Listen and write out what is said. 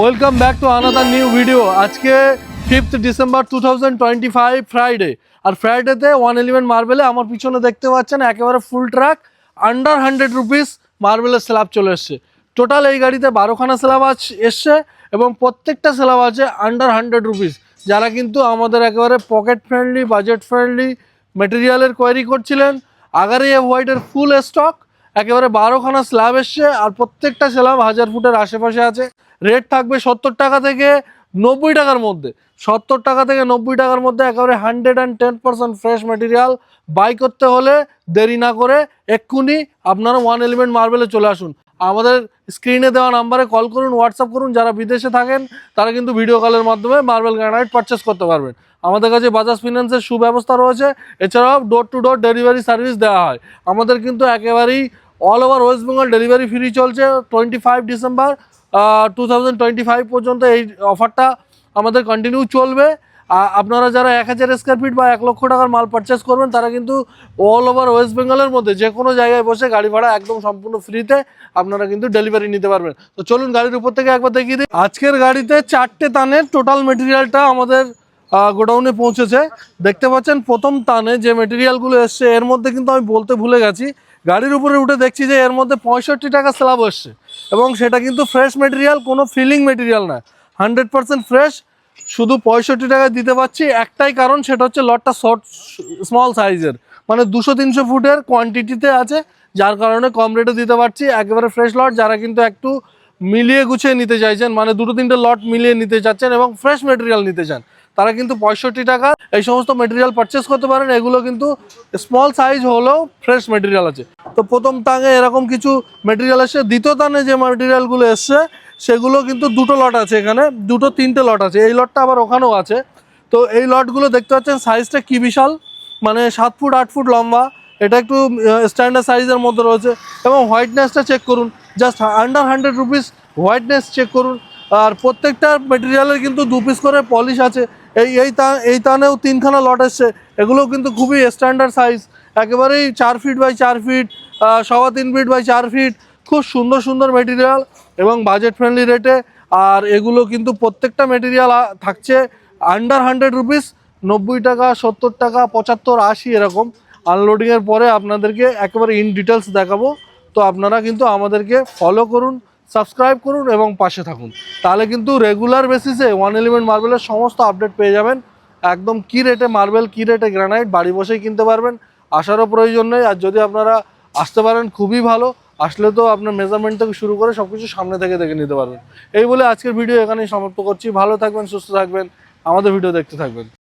Welcome back to another new video আজকে fifth December two thousand twenty five Friday আর ফ্রাইডেতে one eleven মার্বেলে আমার পিছনে দেখতে পাচ্ছেন একেবারে full truck under hundred rupees মার্বেলের স্ল্যাব চলে এসছে। টোটাল এই গাড়িতে বারোখানা স্ল্যাব আজ এসছে এবং প্রত্যেকটা স্ল্যাব আছে আন্ডার হান্ড্রেড রুপিস যারা কিন্তু আমাদের একেবারে পকেট ফ্রেন্ডলি বাজেট ফ্রেন্ডলি মেটেরিয়ালের কোয়ারি করছিলেন, আগারে হোয়াইটের ফুল স্টক একেবারে বারোখানা স্ল্যাব এসছে আর প্রত্যেকটা স্ল্যাব হাজার ফুটের আশেপাশে আছে। রেট থাকবে সত্তর টাকা থেকে নব্বই টাকার মধ্যে। সত্তর টাকা থেকে নব্বই টাকার মধ্যে একেবারে hundred and ten percent fresh material buy করতে হলে দেরি না করে এক্ষুনি আপনারা ওয়ান এলিমেন্ট মার্বেলে চলে আসুন। আমাদের স্ক্রিনে দেওয়া নাম্বারে কল করুন হোয়াটসঅ্যাপ করুন, যারা বিদেশে থাকেন, তারা কিন্তু ভিডিও কলের মাধ্যমে মার্বেল গ্রানাইট পারচেস করতে পারবেন। আমাদের কাছে বাজাজ ফিন্যান্সের সুব্যবস্থা রয়েছে। এছাড়াও door to door delivery service দেওয়া হয়। আমাদের কিন্তু একেবারেই all over West Bengal delivery free চলছে twenty five December two thousand twenty five পর্যন্ত এই অফারটা আমাদের কন্টিনিউ চলবে। আপনারা যারা এক হাজার স্কোয়ার ফিট বা এক লক্ষ টাকার মাল পারচেস করবেন, তারা কিন্তু অল ওভার ওয়েস্ট বেঙ্গলের মধ্যে যে কোনো জায়গায় বসে গাড়ি ভাড়া একদম সম্পূর্ণ ফ্রিতে আপনারা কিন্তু ডেলিভারি নিতে পারবেন। তো চলুন গাড়ির উপর থেকে একবার দেখিয়ে দিই। আজকের গাড়িতে চারটে তানের টোটাল মেটেরিয়ালটা আমাদের গোডাউনে পৌঁছেছে। দেখতে পাচ্ছেন প্রথম টানে যে মেটেরিয়ালগুলো এসছে, এর মধ্যে কিন্তু আমি বলতে ভুলে গেছি। গাড়ির উপরে উঠে দেখছি যে এর মধ্যে পঁয়ষট্টি টাকা স্ল্যাব এসছে এবং সেটা কিন্তু ফ্রেশ মেটেরিয়াল কোনো ফিলিং মেটেরিয়াল না। হান্ড্রেড পার্সেন্ট ফ্রেশ শুধু পঁয়ষট্টি টাকায় দিতে পারছি একটাই কারণ, সেটা হচ্ছে লটটা শর্ট স্মল সাইজের মানে দুশো তিনশো ফুটের কোয়ান্টিটিতে আছে, যার কারণে কম রেটে দিতে পারছি। একেবারে ফ্রেশ লট যারা কিন্তু একটু মিলিয়ে গুছিয়ে নিতে চাইছেন মানে দুটো তিনটে লট মিলিয়ে নিতে চাচ্ছেন এবং ফ্রেশ মেটেরিয়াল নিতে চান। তারা কিন্তু পঁয়ষট্টি টাকা এই সমস্ত মেটেরিয়াল পারচেস করতে পারেন। এগুলো কিন্তু স্মল সাইজ হলেও ফ্রেশ মেটেরিয়াল আছে। তো প্রথম টাঙে এরকম কিছু মেটেরিয়াল এসছে দ্বিতীয় টানে যে মেটেরিয়ালগুলো এসছে, সেগুলো কিন্তু দুটো লট আছে এখানে। দুটো, তিনটে লট আছে। এই লটটা আবার ওখানেও আছে। তো এই লটগুলো দেখতে পাচ্ছেন সাইজটা কি বিশাল? মানে সাত ফুট, আট ফুট লম্বা। এটা একটু স্ট্যান্ডার্ড সাইজের মধ্যে রয়েছে। এবং হোয়াইটনেসটা চেক করুন। Just under hundred rupees whiteness check করুন। আর প্রত্যেকটা মেটেরিয়ালের কিন্তু দু পিস করে পলিশ আছে। এই এই তা, এই তানেও তিনখানা লট এসছে। এগুলো কিন্তু খুবই স্ট্যান্ডার্ড সাইজ একেবারেই চার ফিট বাই চার ফিট সবা তিন ফিট বাই চার ফিট খুব সুন্দর সুন্দর মেটেরিয়াল এবং বাজেট ফ্রেন্ডলি রেটে আর এগুলো কিন্তু প্রত্যেকটা মেটেরিয়াল থাকছে আন্ডার হান্ড্রেড রুপিস নব্বই টাকা, সত্তর টাকা, পঁচাত্তর, আশি এরকম। আনলোডিংয়ের পরে আপনাদেরকে একেবারে ইন ডিটেলস দেখাবো। তো আপনারা কিন্তু আমাদেরকে ফলো করুন। সাবস্ক্রাইব করুন এবং পাশে থাকুন। তাহলে কিন্তু রেগুলার বেসিসে ওয়ান এলিমেন্ট মার্বেলের সমস্ত আপডেট পেয়ে যাবেন। একদম কী রেটে মার্বেল কী রেটে গ্রানাইট বাড়ি বসেই কিনতে পারবেন। আসারও প্রয়োজন নেই। আর যদি আপনারা আসতে পারেন, খুবই ভালো। আসলে তো আপনার মেজারমেন্ট থেকে শুরু করে সব কিছু সামনে থেকে দেখে নিতে পারবেন। এই বলে আজকের ভিডিও এখানেই সমাপ্ত করছি। ভালো থাকবেন, সুস্থ থাকবেন। আমাদের ভিডিও দেখতে থাকবেন।